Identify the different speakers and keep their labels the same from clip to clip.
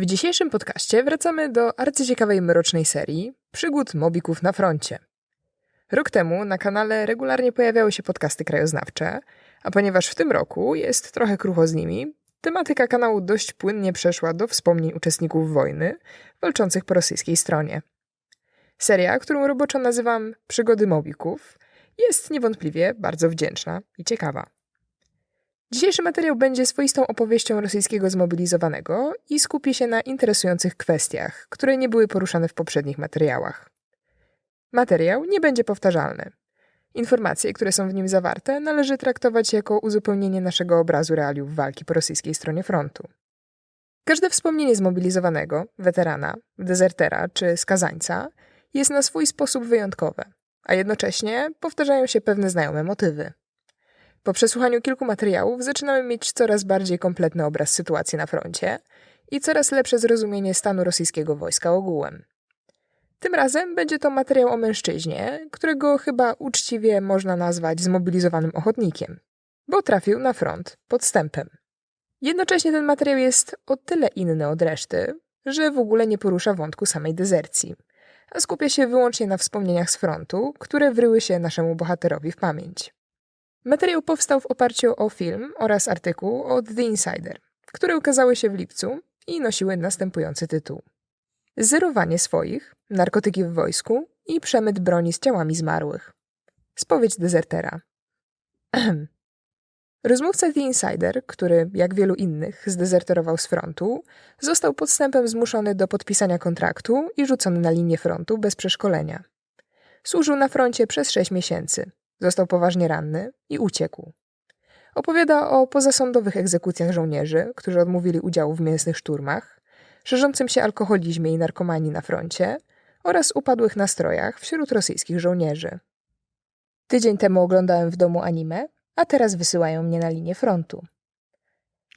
Speaker 1: W dzisiejszym podcaście wracamy do arcyciekawej mrocznej serii Przygód mobików na froncie. Rok temu na kanale regularnie pojawiały się podcasty krajoznawcze, a ponieważ w tym roku jest trochę krucho z nimi, tematyka kanału dość płynnie przeszła do wspomnień uczestników wojny walczących po rosyjskiej stronie. Seria, którą roboczo nazywam Przygody mobików, jest niewątpliwie bardzo wdzięczna i ciekawa. Dzisiejszy materiał będzie swoistą opowieścią rosyjskiego zmobilizowanego i skupi się na interesujących kwestiach, które nie były poruszane w poprzednich materiałach. Materiał nie będzie powtarzalny. Informacje, które są w nim zawarte, należy traktować jako uzupełnienie naszego obrazu realiów walki po rosyjskiej stronie frontu. Każde wspomnienie zmobilizowanego, weterana, dezertera czy skazańca jest na swój sposób wyjątkowe, a jednocześnie powtarzają się pewne znajome motywy. Po przesłuchaniu kilku materiałów zaczynamy mieć coraz bardziej kompletny obraz sytuacji na froncie i coraz lepsze zrozumienie stanu rosyjskiego wojska ogółem. Tym razem będzie to materiał o mężczyźnie, którego chyba uczciwie można nazwać zmobilizowanym ochotnikiem, bo trafił na front podstępem. Jednocześnie ten materiał jest o tyle inny od reszty, że w ogóle nie porusza wątku samej dezercji, a skupia się wyłącznie na wspomnieniach z frontu, które wryły się naszemu bohaterowi w pamięć. Materiał powstał w oparciu o film oraz artykuł od The Insider, które ukazały się w lipcu i nosiły następujący tytuł: Zerowanie swoich, narkotyki w wojsku i przemyt broni z ciałami zmarłych. Spowiedź dezertera. Rozmówca The Insider, który, jak wielu innych, zdezerterował z frontu, został podstępem zmuszony do podpisania kontraktu i rzucony na linię frontu bez przeszkolenia. Służył na froncie przez sześć miesięcy, Został poważnie ranny i uciekł. Opowiada o pozasądowych egzekucjach żołnierzy, którzy odmówili udziału w mięsnych szturmach, szerzącym się alkoholizmie i narkomanii na froncie oraz upadłych nastrojach wśród rosyjskich żołnierzy. Tydzień temu oglądałem w domu anime, a teraz wysyłają mnie na linię frontu.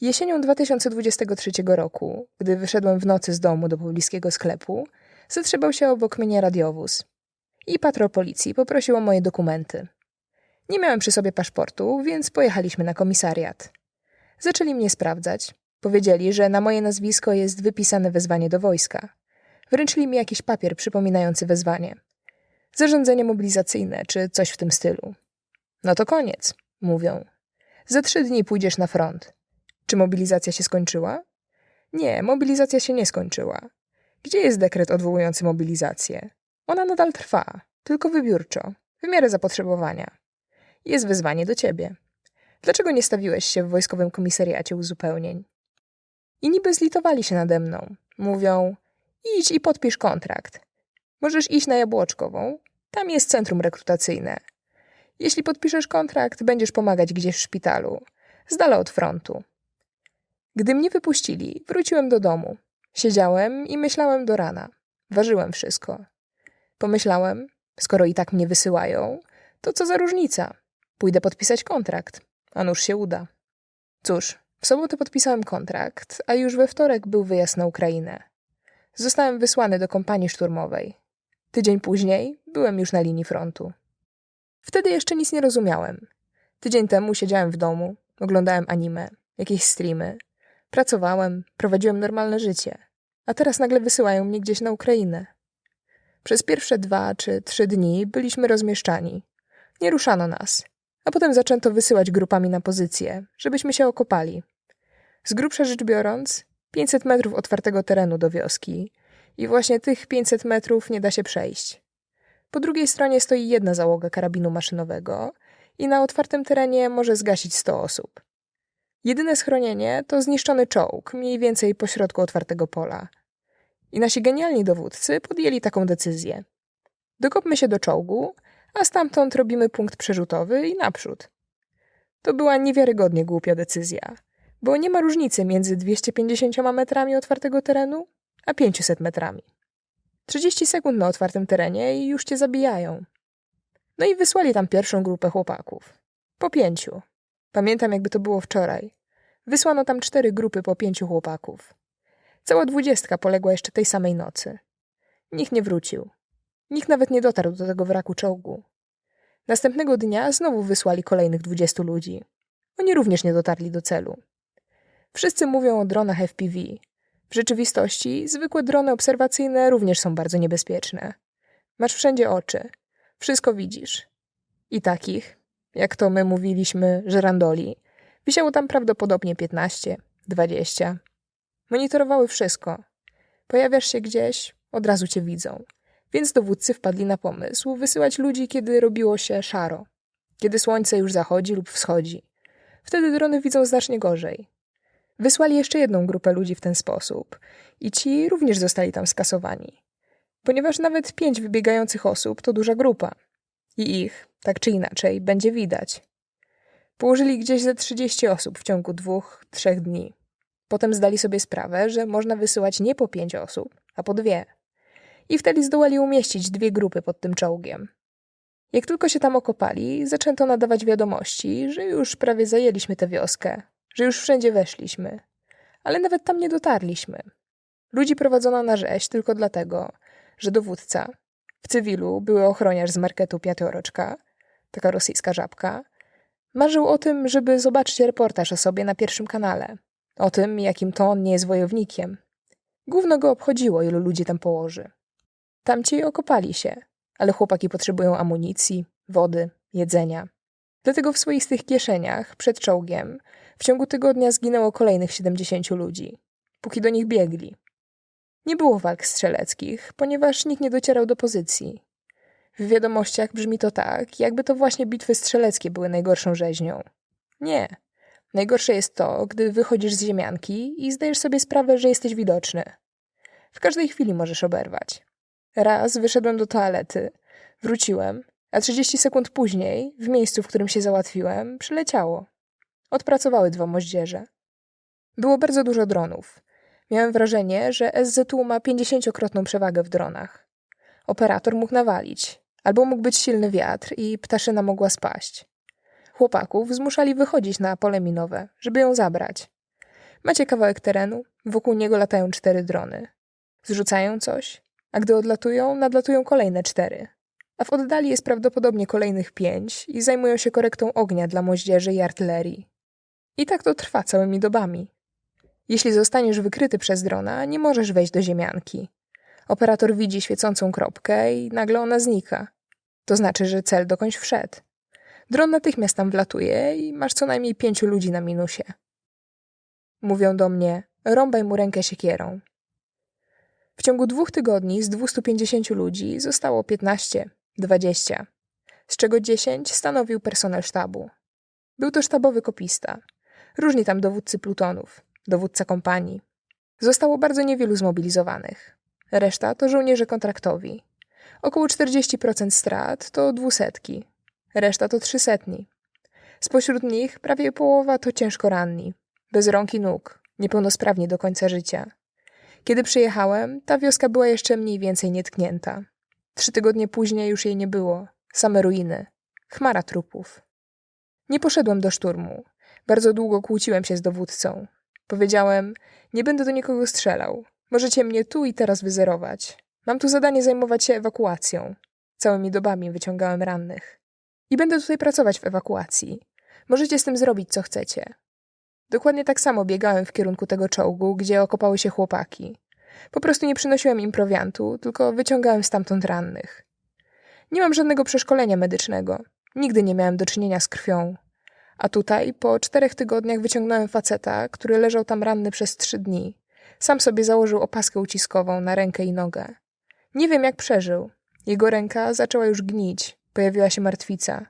Speaker 1: Jesienią 2023 roku, gdy wyszedłem w nocy z domu do pobliskiego sklepu, zatrzymał się obok mnie radiowóz. I patrol policji poprosił o moje dokumenty. Nie miałem przy sobie paszportu, więc pojechaliśmy na komisariat. Zaczęli mnie sprawdzać. Powiedzieli, że na moje nazwisko jest wypisane wezwanie do wojska. Wręczyli mi jakiś papier przypominający wezwanie. Zarządzenie mobilizacyjne, czy coś w tym stylu. No to koniec, mówią. Za trzy dni pójdziesz na front. Czy mobilizacja się skończyła? Nie, mobilizacja się nie skończyła. Gdzie jest dekret odwołujący mobilizację? Ona nadal trwa, tylko wybiórczo, w miarę zapotrzebowania jest wezwanie do ciebie. Dlaczego nie stawiłeś się w wojskowym komisariacie uzupełnień? I niby zlitowali się nade mną. Mówią, idź i podpisz kontrakt. Możesz iść na Jabłoczkową. Tam jest centrum rekrutacyjne. Jeśli podpiszesz kontrakt, będziesz pomagać gdzieś w szpitalu, z dala od frontu. Gdy mnie wypuścili, wróciłem do domu. Siedziałem i myślałem do rana. Ważyłem wszystko. Pomyślałem, skoro i tak mnie wysyłają, to co za różnica? Pójdę podpisać kontrakt, a nuż się uda. Cóż, w sobotę podpisałem kontrakt, a już we wtorek był wyjazd na Ukrainę. Zostałem wysłany do kompanii szturmowej. Tydzień później byłem już na linii frontu. Wtedy jeszcze nic nie rozumiałem. Tydzień temu siedziałem w domu, oglądałem anime, jakieś streamy, pracowałem, prowadziłem normalne życie, a teraz nagle wysyłają mnie gdzieś na Ukrainę. Przez pierwsze dwa czy trzy dni byliśmy rozmieszczani. Nie ruszano nas a potem zaczęto wysyłać grupami na pozycje, żebyśmy się okopali. Z grubsza rzecz biorąc, 500 metrów otwartego terenu do wioski i właśnie tych 500 metrów nie da się przejść. Po drugiej stronie stoi jedna załoga karabinu maszynowego i na otwartym terenie może zgasić 100 osób. Jedyne schronienie to zniszczony czołg, mniej więcej pośrodku otwartego pola. I nasi genialni dowódcy podjęli taką decyzję. Dokopmy się do czołgu, a stamtąd robimy punkt przerzutowy i naprzód. To była niewiarygodnie głupia decyzja, bo nie ma różnicy między 250 metrami otwartego terenu a 500 metrami. 30 sekund na otwartym terenie i już cię zabijają. No i wysłali tam pierwszą grupę chłopaków. Po pięciu. Pamiętam, jakby to było wczoraj. Wysłano tam cztery grupy po pięciu chłopaków. Cała dwudziestka poległa jeszcze tej samej nocy. Nikt nie wrócił. Nikt nawet nie dotarł do tego wraku czołgu. Następnego dnia znowu wysłali kolejnych dwudziestu ludzi. Oni również nie dotarli do celu. Wszyscy mówią o dronach FPV. W rzeczywistości zwykłe drony obserwacyjne również są bardzo niebezpieczne. Masz wszędzie oczy. Wszystko widzisz. I takich, jak to my mówiliśmy, żerandoli, wisiało tam prawdopodobnie 15, 20. Monitorowały wszystko. Pojawiasz się gdzieś, od razu cię widzą. Więc dowódcy wpadli na pomysł wysyłać ludzi, kiedy robiło się szaro, kiedy słońce już zachodzi lub wschodzi. Wtedy drony widzą znacznie gorzej. Wysłali jeszcze jedną grupę ludzi w ten sposób i ci również zostali tam skasowani. Ponieważ nawet pięć wybiegających osób to duża grupa i ich, tak czy inaczej, będzie widać. Położyli gdzieś ze 30 osób w ciągu dwóch, trzech dni. Potem zdali sobie sprawę, że można wysyłać nie po pięć osób, a po dwie. I wtedy zdołali umieścić dwie grupy pod tym czołgiem. Jak tylko się tam okopali, zaczęto nadawać wiadomości, że już prawie zajęliśmy tę wioskę, że już wszędzie weszliśmy. Ale nawet tam nie dotarliśmy. Ludzi prowadzono na rzeź tylko dlatego, że dowódca, w cywilu były ochroniarz z marketu Piatoroczka, taka rosyjska żabka, marzył o tym, żeby zobaczyć reportaż o sobie na pierwszym kanale. O tym, jakim to on nie jest wojownikiem. Gówno go obchodziło, ilu ludzi tam położy. Tamci okopali się, ale chłopaki potrzebują amunicji, wody, jedzenia. Dlatego w swoistych kieszeniach, przed czołgiem, w ciągu tygodnia zginęło kolejnych 70 ludzi, póki do nich biegli. Nie było walk strzeleckich, ponieważ nikt nie docierał do pozycji. W wiadomościach brzmi to tak, jakby to właśnie bitwy strzeleckie były najgorszą rzeźnią. Nie. Najgorsze jest to, gdy wychodzisz z ziemianki i zdajesz sobie sprawę, że jesteś widoczny. W każdej chwili możesz oberwać. Raz wyszedłem do toalety, wróciłem, a 30 sekund później, w miejscu, w którym się załatwiłem, przyleciało. Odpracowały dwa moździerze. Było bardzo dużo dronów. Miałem wrażenie, że SZU ma 50-krotną przewagę w dronach. Operator mógł nawalić, albo mógł być silny wiatr i ptaszyna mogła spaść. Chłopaków zmuszali wychodzić na pole minowe, żeby ją zabrać. Macie kawałek terenu, wokół niego latają cztery drony. Zrzucają coś, a gdy odlatują, nadlatują kolejne cztery. A w oddali jest prawdopodobnie kolejnych pięć i zajmują się korektą ognia dla moździerzy i artylerii. I tak to trwa całymi dobami. Jeśli zostaniesz wykryty przez drona, nie możesz wejść do ziemianki. Operator widzi świecącą kropkę i nagle ona znika. To znaczy, że cel dokądś wszedł. Dron natychmiast tam wlatuje i masz co najmniej pięciu ludzi na minusie. Mówią do mnie, rąbaj mu rękę siekierą. W ciągu dwóch tygodni z 250 ludzi zostało 15, 20, z czego 10 stanowił personel sztabu. Był to sztabowy kopista. Różni tam dowódcy plutonów, dowódca kompanii. Zostało bardzo niewielu zmobilizowanych. Reszta to żołnierze kontraktowi. Około 40% strat to dwusetki. Reszta to trzysetni. Spośród nich prawie połowa to ciężko ranni, bez rąk i nóg, niepełnosprawni do końca życia. Kiedy przyjechałem, ta wioska była jeszcze mniej więcej nietknięta. Trzy tygodnie później już jej nie było. Same ruiny. Chmara trupów. Nie poszedłem do szturmu. Bardzo długo kłóciłem się z dowódcą. Powiedziałem, nie będę do nikogo strzelał. Możecie mnie tu i teraz wyzerować. Mam tu zadanie zajmować się ewakuacją. Całymi dobami wyciągałem rannych. I będę tutaj pracować w ewakuacji. Możecie z tym zrobić, co chcecie. Dokładnie tak samo biegałem w kierunku tego czołgu, gdzie okopały się chłopaki. Po prostu nie przynosiłem im prowiantu, tylko wyciągałem stamtąd rannych. Nie mam żadnego przeszkolenia medycznego. Nigdy nie miałem do czynienia z krwią. A tutaj, po czterech tygodniach, wyciągnąłem faceta, który leżał tam ranny przez trzy dni. Sam sobie założył opaskę uciskową na rękę i nogę. Nie wiem, jak przeżył. Jego ręka zaczęła już gnić. Pojawiła się martwica.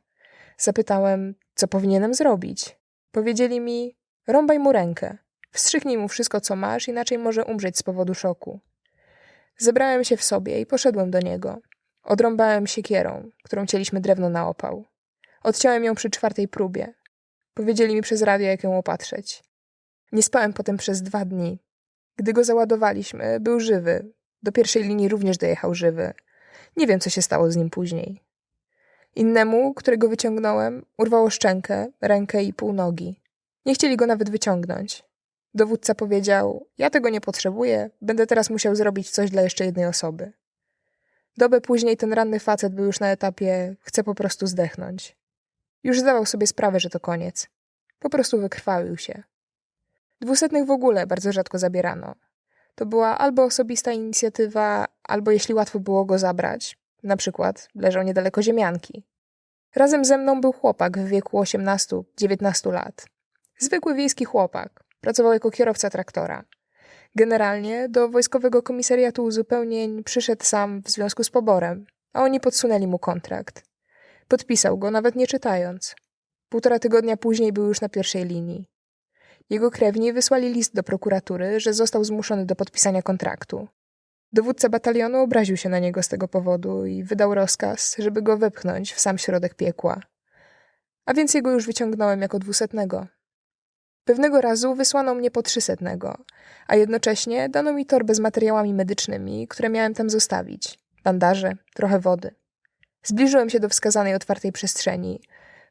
Speaker 1: Zapytałem, co powinienem zrobić. Powiedzieli mi, rąbaj mu rękę. Wstrzychnij mu wszystko, co masz, inaczej może umrzeć z powodu szoku. Zebrałem się w sobie i poszedłem do niego. Odrąbałem siekierą, którą cieliśmy drewno na opał. Odciąłem ją przy czwartej próbie. Powiedzieli mi przez radio, jak ją opatrzeć. Nie spałem potem przez dwa dni. Gdy go załadowaliśmy, był żywy. Do pierwszej linii również dojechał żywy. Nie wiem, co się stało z nim później. Innemu, którego wyciągnąłem, urwało szczękę, rękę i pół nogi. Nie chcieli go nawet wyciągnąć. Dowódca powiedział: Ja tego nie potrzebuję, będę teraz musiał zrobić coś dla jeszcze jednej osoby. Dobę później ten ranny facet był już na etapie: chce po prostu zdechnąć. Już zdawał sobie sprawę, że to koniec. Po prostu wykrwawił się. Dwusetnych w ogóle bardzo rzadko zabierano. To była albo osobista inicjatywa, albo jeśli łatwo było go zabrać. Na przykład leżał niedaleko ziemianki. Razem ze mną był chłopak w wieku 18-19 lat. Zwykły wiejski chłopak. Pracował jako kierowca traktora. Generalnie do wojskowego komisariatu uzupełnień przyszedł sam w związku z poborem, a oni podsunęli mu kontrakt. Podpisał go, nawet nie czytając. Półtora tygodnia później był już na pierwszej linii. Jego krewni wysłali list do prokuratury, że został zmuszony do podpisania kontraktu. Dowódca batalionu obraził się na niego z tego powodu i wydał rozkaz, żeby go wepchnąć w sam środek piekła. A więc jego już wyciągnąłem jako dwusetnego. Pewnego razu wysłano mnie po trzysetnego, a jednocześnie dano mi torbę z materiałami medycznymi, które miałem tam zostawić. Bandaże, trochę wody. Zbliżyłem się do wskazanej otwartej przestrzeni.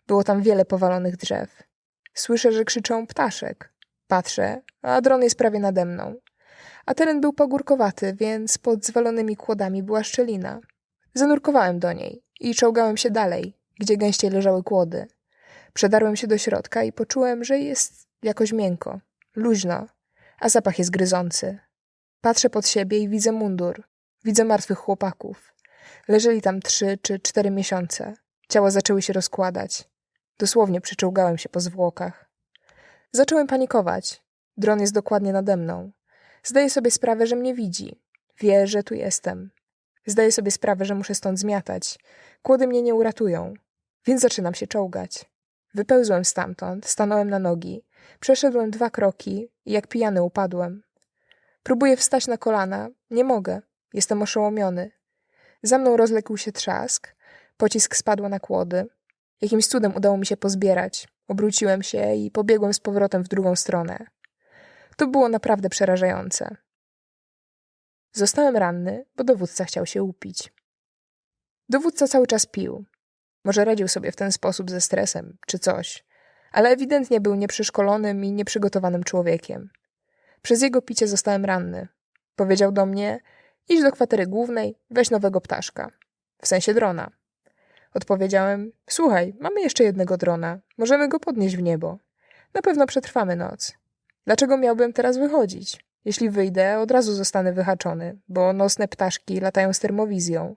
Speaker 1: Było tam wiele powalonych drzew. Słyszę, że krzyczą ptaszek. Patrzę, a dron jest prawie nade mną. A teren był pagórkowaty, więc pod zwalonymi kłodami była szczelina. Zanurkowałem do niej i czołgałem się dalej, gdzie gęściej leżały kłody. Przedarłem się do środka i poczułem, że jest jakoś miękko, luźno, a zapach jest gryzący. Patrzę pod siebie i widzę mundur. Widzę martwych chłopaków. Leżeli tam trzy czy cztery miesiące. Ciała zaczęły się rozkładać. Dosłownie przyczołgałem się po zwłokach. Zacząłem panikować. Dron jest dokładnie nade mną. Zdaję sobie sprawę, że mnie widzi. Wie, że tu jestem. Zdaję sobie sprawę, że muszę stąd zmiatać. Kłody mnie nie uratują. Więc zaczynam się czołgać. Wypełzłem stamtąd, stanąłem na nogi. Przeszedłem dwa kroki i jak pijany upadłem. Próbuję wstać na kolana. Nie mogę. Jestem oszołomiony. Za mną rozległ się trzask. Pocisk spadł na kłody. Jakimś cudem udało mi się pozbierać. Obróciłem się i pobiegłem z powrotem w drugą stronę. To było naprawdę przerażające. Zostałem ranny, bo dowódca chciał się upić. Dowódca cały czas pił. Może radził sobie w ten sposób ze stresem, czy coś, ale ewidentnie był nieprzeszkolonym i nieprzygotowanym człowiekiem. Przez jego picie zostałem ranny. Powiedział do mnie: idź do kwatery głównej, weź nowego ptaszka. W sensie drona. Odpowiedziałem: Słuchaj, mamy jeszcze jednego drona. Możemy go podnieść w niebo. Na pewno przetrwamy noc. Dlaczego miałbym teraz wychodzić? Jeśli wyjdę, od razu zostanę wyhaczony, bo nocne ptaszki latają z termowizją.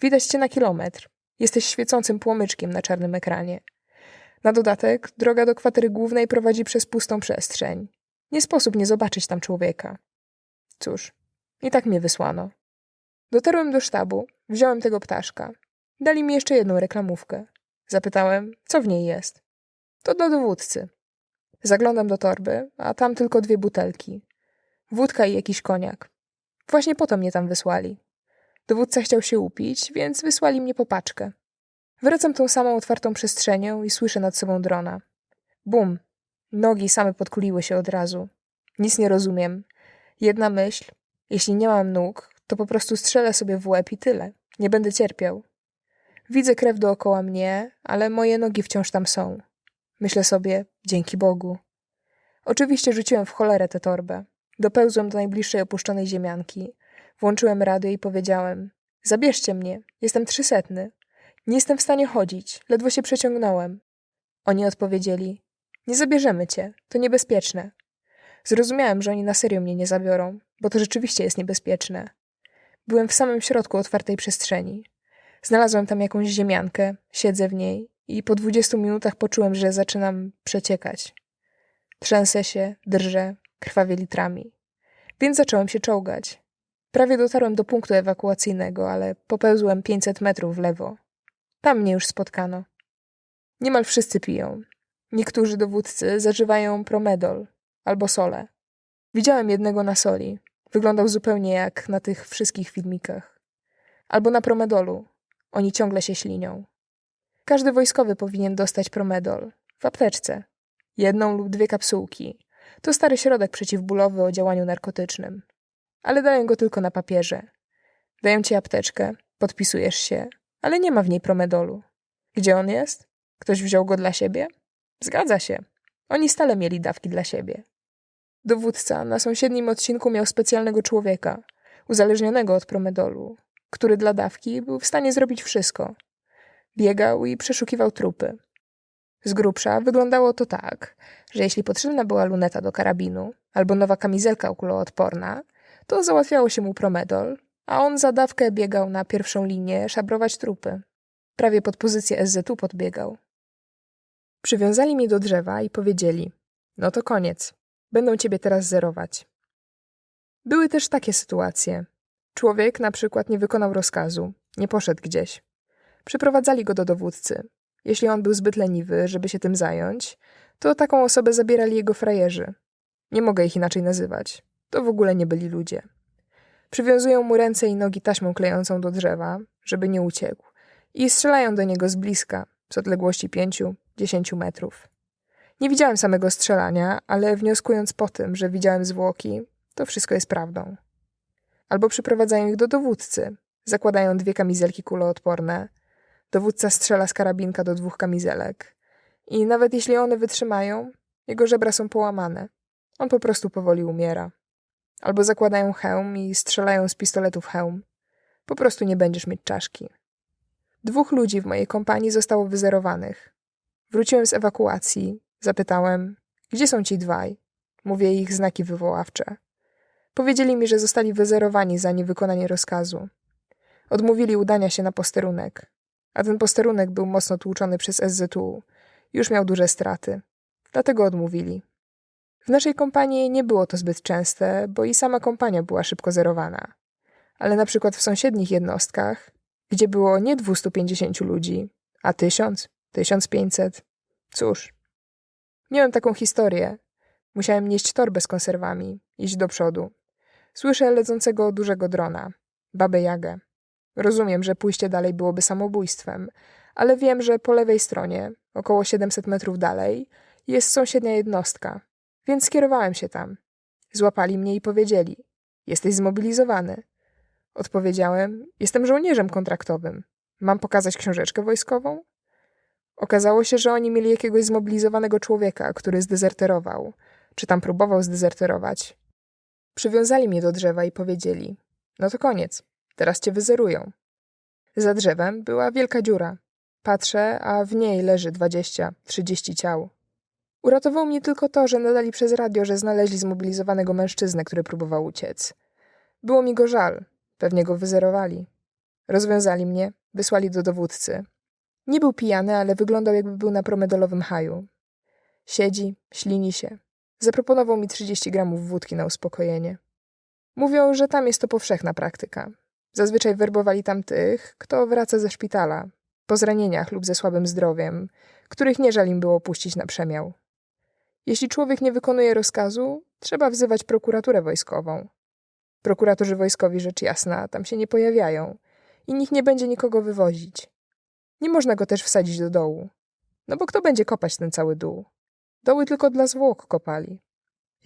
Speaker 1: Widać cię na kilometr. Jesteś świecącym płomyczkiem na czarnym ekranie. Na dodatek, droga do kwatery głównej prowadzi przez pustą przestrzeń. Nie sposób nie zobaczyć tam człowieka. Cóż, i tak mnie wysłano. Dotarłem do sztabu, wziąłem tego ptaszka. Dali mi jeszcze jedną reklamówkę. Zapytałem, co w niej jest. To do dowódcy. Zaglądam do torby, a tam tylko dwie butelki. Wódka i jakiś koniak. Właśnie po to mnie tam wysłali. Dowódca chciał się upić, więc wysłali mnie po paczkę. Wracam tą samą otwartą przestrzenią i słyszę nad sobą drona. Bum. Nogi same podkuliły się od razu. Nic nie rozumiem. Jedna myśl. Jeśli nie mam nóg, to po prostu strzelę sobie w łeb i tyle. Nie będę cierpiał. Widzę krew dookoła mnie, ale moje nogi wciąż tam są. Myślę sobie, dzięki Bogu. Oczywiście rzuciłem w cholerę tę torbę. Dopełzłem do najbliższej opuszczonej ziemianki. Włączyłem radio i powiedziałem: Zabierzcie mnie, jestem trzysetny. Nie jestem w stanie chodzić, ledwo się przeciągnąłem. Oni odpowiedzieli: Nie zabierzemy cię, to niebezpieczne. Zrozumiałem, że oni na serio mnie nie zabiorą, bo to rzeczywiście jest niebezpieczne. Byłem w samym środku otwartej przestrzeni. Znalazłem tam jakąś ziemiankę, siedzę w niej i po dwudziestu minutach poczułem, że zaczynam przeciekać. Trzęsę się, drżę, krwawie litrami. Więc zacząłem się czołgać. Prawie dotarłem do punktu ewakuacyjnego, ale popełzłem 500 metrów w lewo. Tam mnie już spotkano. Niemal wszyscy piją. Niektórzy dowódcy zażywają promedol albo sole. Widziałem jednego na soli. Wyglądał zupełnie jak na tych wszystkich filmikach. Albo na promedolu. Oni ciągle się ślinią. Każdy wojskowy powinien dostać promedol w apteczce. Jedną lub dwie kapsułki. To stary środek przeciwbólowy o działaniu narkotycznym. Ale dają go tylko na papierze. Dają ci apteczkę, podpisujesz się, ale nie ma w niej promedolu. Gdzie on jest? Ktoś wziął go dla siebie? Zgadza się. Oni stale mieli dawki dla siebie. Dowódca na sąsiednim odcinku miał specjalnego człowieka, uzależnionego od promedolu, który dla dawki był w stanie zrobić wszystko. Biegał i przeszukiwał trupy. Z grubsza wyglądało to tak, że jeśli potrzebna była luneta do karabinu albo nowa kamizelka okuloodporna, to załatwiało się mu promedol, a on za dawkę biegał na pierwszą linię szabrować trupy. Prawie pod pozycję SZ podbiegał. Przywiązali mnie do drzewa i powiedzieli: No to koniec, będą ciebie teraz zerować. Były też takie sytuacje. Człowiek na przykład nie wykonał rozkazu, nie poszedł gdzieś. Przyprowadzali go do dowódcy. Jeśli on był zbyt leniwy, żeby się tym zająć, to taką osobę zabierali jego frajerzy. Nie mogę ich inaczej nazywać. To w ogóle nie byli ludzie. Przywiązują mu ręce i nogi taśmą klejącą do drzewa, żeby nie uciekł, i strzelają do niego z bliska, z odległości pięciu, dziesięciu metrów. Nie widziałem samego strzelania, ale wnioskując po tym, że widziałem zwłoki, to wszystko jest prawdą. Albo przyprowadzają ich do dowódcy, zakładają dwie kamizelki kuloodporne. Dowódca strzela z karabinka do dwóch kamizelek. I nawet jeśli one wytrzymają, jego żebra są połamane. On po prostu powoli umiera. Albo zakładają hełm i strzelają z pistoletu w hełm. Po prostu nie będziesz mieć czaszki. Dwóch ludzi w mojej kompanii zostało wyzerowanych. Wróciłem z ewakuacji. Zapytałem, gdzie są ci dwaj? Mówię ich znaki wywoławcze. Powiedzieli mi, że zostali wyzerowani za niewykonanie rozkazu. Odmówili udania się na posterunek. A ten posterunek był mocno tłuczony przez SZU. Już miał duże straty. Dlatego odmówili. W naszej kompanii nie było to zbyt częste, bo i sama kompania była szybko zerowana. Ale na przykład w sąsiednich jednostkach, gdzie było nie 250 ludzi, a 1000, 1500. Cóż, miałem taką historię. Musiałem nieść torbę z konserwami, iść do przodu. Słyszę lecącego dużego drona, babę Jagę. Rozumiem, że pójście dalej byłoby samobójstwem, ale wiem, że po lewej stronie, około 700 metrów dalej, jest sąsiednia jednostka, więc skierowałem się tam. Złapali mnie i powiedzieli: Jesteś zmobilizowany. Odpowiedziałem: Jestem żołnierzem kontraktowym. Mam pokazać książeczkę wojskową? Okazało się, że oni mieli jakiegoś zmobilizowanego człowieka, który zdezerterował, czy tam próbował zdezerterować. Przywiązali mnie do drzewa i powiedzieli: No to koniec, teraz cię wyzerują. Za drzewem była wielka dziura. Patrzę, a w niej leży dwadzieścia, trzydzieści ciał. Uratowało mnie tylko to, że nadali przez radio, że znaleźli zmobilizowanego mężczyznę, który próbował uciec. Było mi go żal, pewnie go wyzerowali. Rozwiązali mnie, wysłali do dowódcy. Nie był pijany, ale wyglądał jakby był na promedolowym haju. Siedzi, ślini się. Zaproponował mi 30 gramów wódki na uspokojenie. Mówią, że tam jest to powszechna praktyka. Zazwyczaj werbowali tam tych, kto wraca ze szpitala, po zranieniach lub ze słabym zdrowiem, których nie żal im było puścić na przemiał. Jeśli człowiek nie wykonuje rozkazu, trzeba wzywać prokuraturę wojskową. Prokuratorzy wojskowi, rzecz jasna, tam się nie pojawiają i nikt nie będzie nikogo wywozić. Nie można go też wsadzić do dołu. No bo kto będzie kopać ten cały dół? Doły tylko dla zwłok kopali.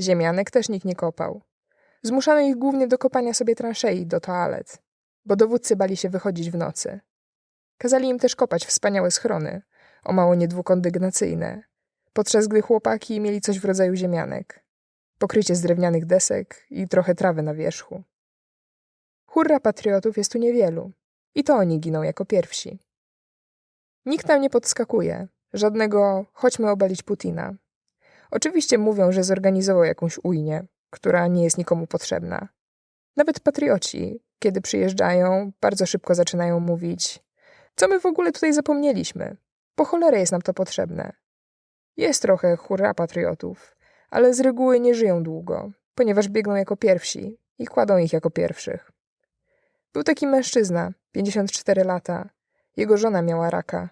Speaker 1: Ziemianek też nikt nie kopał. Zmuszano ich głównie do kopania sobie transzei do toalet, bo dowódcy bali się wychodzić w nocy. Kazali im też kopać wspaniałe schrony, o mało niedwukondygnacyjne, podczas gdy chłopaki mieli coś w rodzaju ziemianek. Pokrycie z drewnianych desek i trochę trawy na wierzchu. Hurra patriotów jest tu niewielu. I to oni giną jako pierwsi. Nikt tam nie podskakuje. Żadnego chodźmy obalić Putina. Oczywiście mówią, że zorganizował jakąś ujnię, która nie jest nikomu potrzebna. Nawet patrioci, kiedy przyjeżdżają, bardzo szybko zaczynają mówić: Co my w ogóle tutaj zapomnieliśmy? Po cholerę jest nam to potrzebne. Jest trochę hurra patriotów, ale z reguły nie żyją długo, ponieważ biegną jako pierwsi i kładą ich jako pierwszych. Był taki mężczyzna, 54 lata. Jego żona miała raka.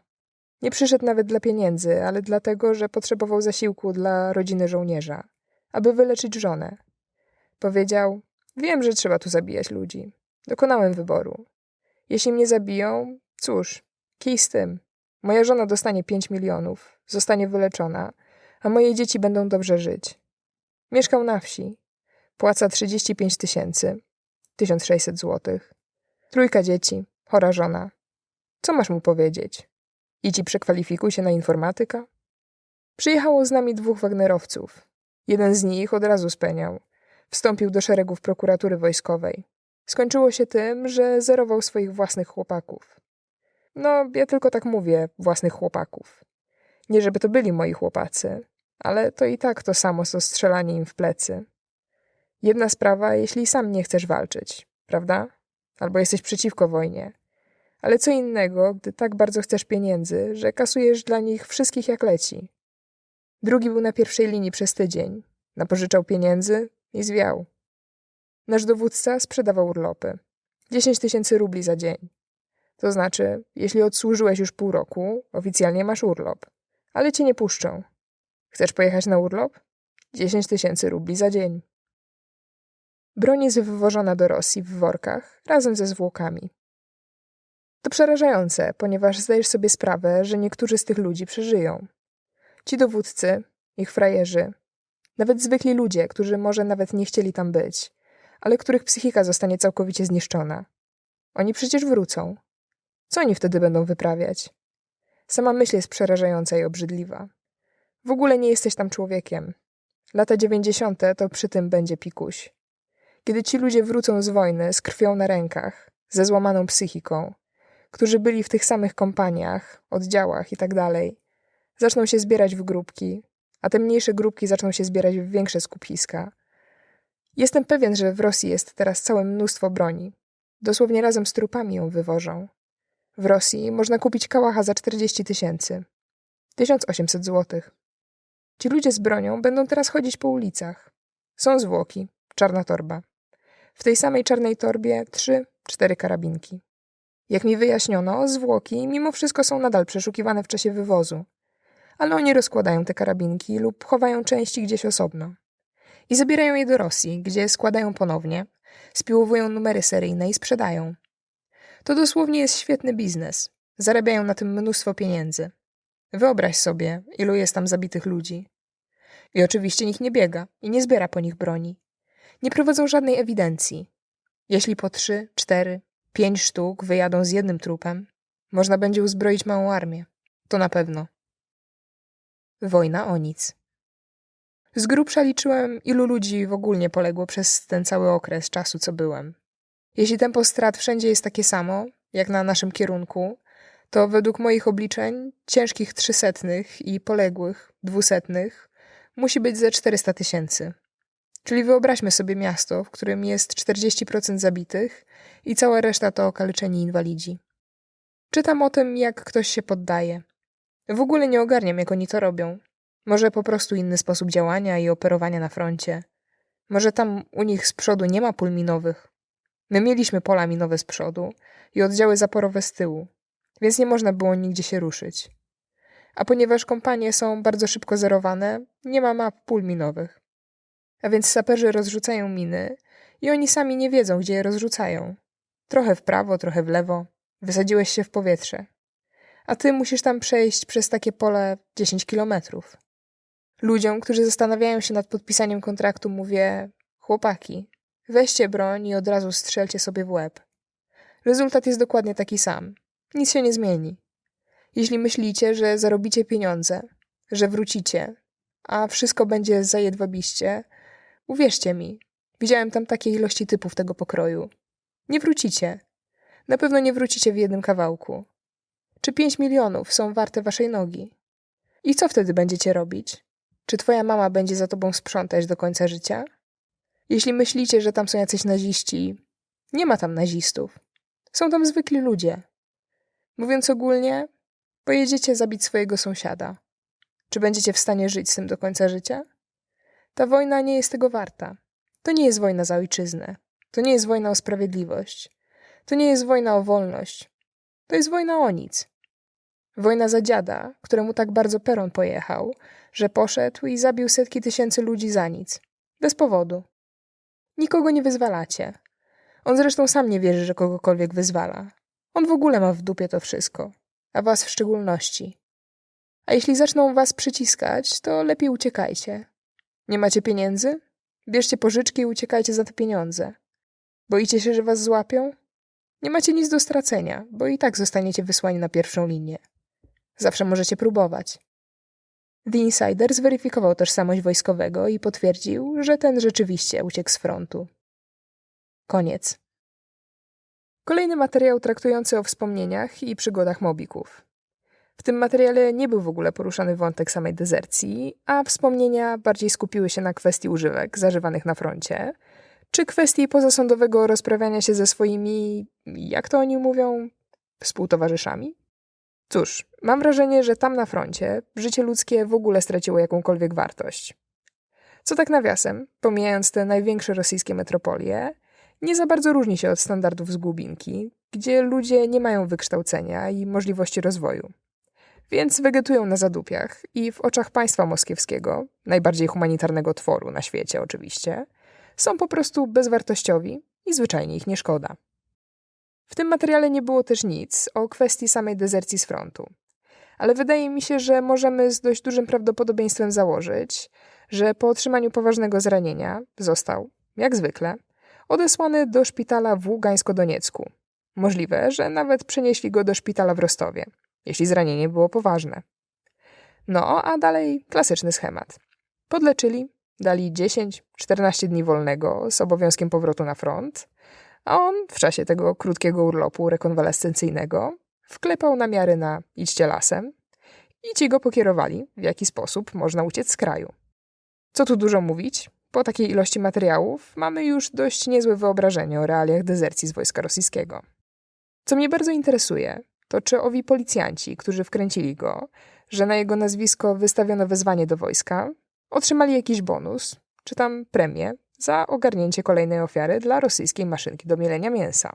Speaker 1: Nie przyszedł nawet dla pieniędzy, ale dlatego, że potrzebował zasiłku dla rodziny żołnierza, aby wyleczyć żonę. Powiedział: Wiem, że trzeba tu zabijać ludzi. Dokonałem wyboru. Jeśli mnie zabiją, cóż, kij z tym. Moja żona dostanie 5 milionów, zostanie wyleczona, a moje dzieci będą dobrze żyć. Mieszkał na wsi. Płaca 35 tysięcy, 1600 złotych. Trójka dzieci, chora żona. Co masz mu powiedzieć? Idź i przekwalifikuj się na informatyka? Przyjechało z nami dwóch Wagnerowców. Jeden z nich od razu speniał. Wstąpił do szeregów prokuratury wojskowej. Skończyło się tym, że zerował swoich własnych chłopaków. No, ja tylko tak mówię, własnych chłopaków. Nie żeby to byli moi chłopacy, ale to i tak to samo co strzelanie im w plecy. Jedna sprawa, jeśli sam nie chcesz walczyć, prawda? Albo jesteś przeciwko wojnie. Ale co innego, gdy tak bardzo chcesz pieniędzy, że kasujesz dla nich wszystkich jak leci. Drugi był na pierwszej linii przez tydzień. Napożyczał pieniędzy i zwiał. Nasz dowódca sprzedawał urlopy. 10 tysięcy rubli za dzień. To znaczy, jeśli odsłużyłeś już pół roku, oficjalnie masz urlop. Ale cię nie puszczą. Chcesz pojechać na urlop? 10 tysięcy rubli za dzień. Broń jest wywożona do Rosji w workach razem ze zwłokami. To przerażające, ponieważ zdajesz sobie sprawę, że niektórzy z tych ludzi przeżyją. Ci dowódcy, ich frajerzy, nawet zwykli ludzie, którzy może nawet nie chcieli tam być, ale których psychika zostanie całkowicie zniszczona. Oni przecież wrócą. Co oni wtedy będą wyprawiać? Sama myśl jest przerażająca i obrzydliwa. W ogóle nie jesteś tam człowiekiem. Lata dziewięćdziesiąte to przy tym będzie pikuś. Kiedy ci ludzie wrócą z wojny z krwią na rękach, ze złamaną psychiką, którzy byli w tych samych kompaniach, oddziałach i tak zaczną się zbierać w grupki, a te mniejsze grupki zaczną się zbierać w większe skupiska. Jestem pewien, że w Rosji jest teraz całe mnóstwo broni. Dosłownie razem z trupami ją wywożą. W Rosji można kupić kałacha za 40 tysięcy. 1800 złotych. Ci ludzie z bronią będą teraz chodzić po ulicach. Są zwłoki, czarna torba. W tej samej czarnej torbie trzy, cztery karabinki. Jak mi wyjaśniono, zwłoki mimo wszystko są nadal przeszukiwane w czasie wywozu. Ale oni rozkładają te karabinki lub chowają części gdzieś osobno. I zabierają je do Rosji, gdzie składają ponownie, spiłowują numery seryjne i sprzedają. To dosłownie jest świetny biznes. Zarabiają na tym mnóstwo pieniędzy. Wyobraź sobie, ilu jest tam zabitych ludzi. I oczywiście nikt nie biega i nie zbiera po nich broni. Nie prowadzą żadnej ewidencji. Jeśli po trzy, cztery, pięć sztuk wyjadą z jednym trupem, można będzie uzbroić małą armię. To na pewno. Wojna o nic. Z grubsza liczyłem, ilu ludzi w ogóle poległo przez ten cały okres czasu, co byłem. Jeśli tempo strat wszędzie jest takie samo, jak na naszym kierunku, to według moich obliczeń ciężkich trzysetnych i poległych dwusetnych musi być ze 400 tysięcy. Czyli wyobraźmy sobie miasto, w którym jest 40% zabitych i cała reszta to okaleczeni inwalidzi. Czytam o tym, jak ktoś się poddaje. W ogóle nie ogarniam, jak oni to robią. Może po prostu inny sposób działania i operowania na froncie. Może tam u nich z przodu nie ma pól minowych. My mieliśmy pola minowe z przodu i oddziały zaporowe z tyłu, więc nie można było nigdzie się ruszyć. A ponieważ kompanie są bardzo szybko zerowane, nie ma map pól minowych. A więc saperzy rozrzucają miny i oni sami nie wiedzą, gdzie je rozrzucają. Trochę w prawo, trochę w lewo. Wysadziłeś się w powietrze. A ty musisz tam przejść przez takie pole 10 kilometrów. Ludziom, którzy zastanawiają się nad podpisaniem kontraktu, mówię: Chłopaki, weźcie broń i od razu strzelcie sobie w łeb. Rezultat jest dokładnie taki sam. Nic się nie zmieni. Jeśli myślicie, że zarobicie pieniądze, że wrócicie, a wszystko będzie zajedwabiście, uwierzcie mi, widziałem tam takie ilości typów tego pokroju. Nie wrócicie. Na pewno nie wrócicie w jednym kawałku. Czy pięć milionów są warte waszej nogi? I co wtedy będziecie robić? Czy twoja mama będzie za tobą sprzątać do końca życia? Jeśli myślicie, że tam są jacyś naziści, nie ma tam nazistów. Są tam zwykli ludzie. Mówiąc ogólnie, pojedziecie zabić swojego sąsiada. Czy będziecie w stanie żyć z tym do końca życia? Ta wojna nie jest tego warta. To nie jest wojna za ojczyznę. To nie jest wojna o sprawiedliwość. To nie jest wojna o wolność. To jest wojna o nic. Wojna za dziada, któremu tak bardzo peron pojechał, że poszedł i zabił setki tysięcy ludzi za nic. Bez powodu. Nikogo nie wyzwalacie. On zresztą sam nie wierzy, że kogokolwiek wyzwala. On w ogóle ma w dupie to wszystko, a was w szczególności. A jeśli zaczną was przyciskać, to lepiej uciekajcie. Nie macie pieniędzy? Bierzcie pożyczki i uciekajcie za te pieniądze. Boicie się, że was złapią? Nie macie nic do stracenia, bo i tak zostaniecie wysłani na pierwszą linię. Zawsze możecie próbować. The Insider zweryfikował tożsamość wojskowego i potwierdził, że ten rzeczywiście uciekł z frontu. Koniec. Kolejny materiał traktujący o wspomnieniach i przygodach mobików. W tym materiale nie był w ogóle poruszany wątek samej dezercji, a wspomnienia bardziej skupiły się na kwestii używek zażywanych na froncie, czy kwestii pozasądowego rozprawiania się ze swoimi, jak to oni mówią, współtowarzyszami? Cóż, mam wrażenie, że tam na froncie życie ludzkie w ogóle straciło jakąkolwiek wartość. Co tak nawiasem, pomijając te największe rosyjskie metropolie, nie za bardzo różni się od standardów z Głubinki, gdzie ludzie nie mają wykształcenia i możliwości rozwoju. Więc wegetują na zadupiach i w oczach państwa moskiewskiego, najbardziej humanitarnego tworu na świecie oczywiście, są po prostu bezwartościowi i zwyczajnie ich nie szkoda. W tym materiale nie było też nic o kwestii samej dezercji z frontu. Ale wydaje mi się, że możemy z dość dużym prawdopodobieństwem założyć, że po otrzymaniu poważnego zranienia został, jak zwykle, odesłany do szpitala w Ługańsko-Doniecku. Możliwe, że nawet przenieśli go do szpitala w Rostowie, jeśli zranienie było poważne. No, a dalej klasyczny schemat. Podleczyli, dali 10-14 dni wolnego z obowiązkiem powrotu na front, a on w czasie tego krótkiego urlopu rekonwalescencyjnego wklepał namiary na idźcie lasem i ci go pokierowali, w jaki sposób można uciec z kraju. Co tu dużo mówić, po takiej ilości materiałów mamy już dość niezłe wyobrażenie o realiach dezercji z wojska rosyjskiego. Co mnie bardzo interesuje, to czy owi policjanci, którzy wkręcili go, że na jego nazwisko wystawiono wezwanie do wojska, otrzymali jakiś bonus, czy tam premię, za ogarnięcie kolejnej ofiary dla rosyjskiej maszynki do mielenia mięsa.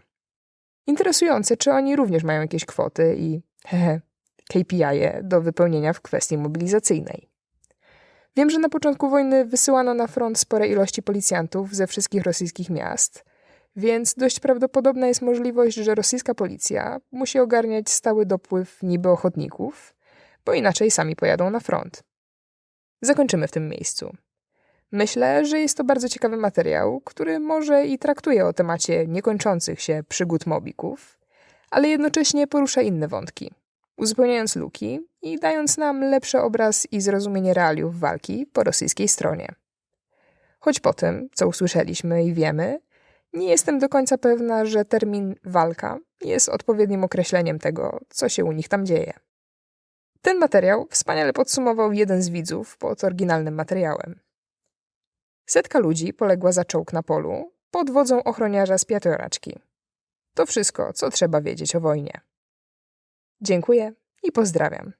Speaker 1: Interesujące, czy oni również mają jakieś kwoty i hehe, KPI -e do wypełnienia w kwestii mobilizacyjnej. Wiem, że na początku wojny wysyłano na front spore ilości policjantów ze wszystkich rosyjskich miast, więc dość prawdopodobna jest możliwość, że rosyjska policja musi ogarniać stały dopływ niby ochotników, bo inaczej sami pojadą na front. Zakończymy w tym miejscu. Myślę, że jest to bardzo ciekawy materiał, który może i traktuje o temacie niekończących się przygód mobików, ale jednocześnie porusza inne wątki, uzupełniając luki i dając nam lepszy obraz i zrozumienie realiów walki po rosyjskiej stronie. Choć po tym, co usłyszeliśmy i wiemy, nie jestem do końca pewna, że termin walka jest odpowiednim określeniem tego, co się u nich tam dzieje. Ten materiał wspaniale podsumował jeden z widzów pod oryginalnym materiałem. Setka ludzi poległa za czołg na polu pod wodzą ochroniarza z piatoraczki. To wszystko, co trzeba wiedzieć o wojnie. Dziękuję i pozdrawiam.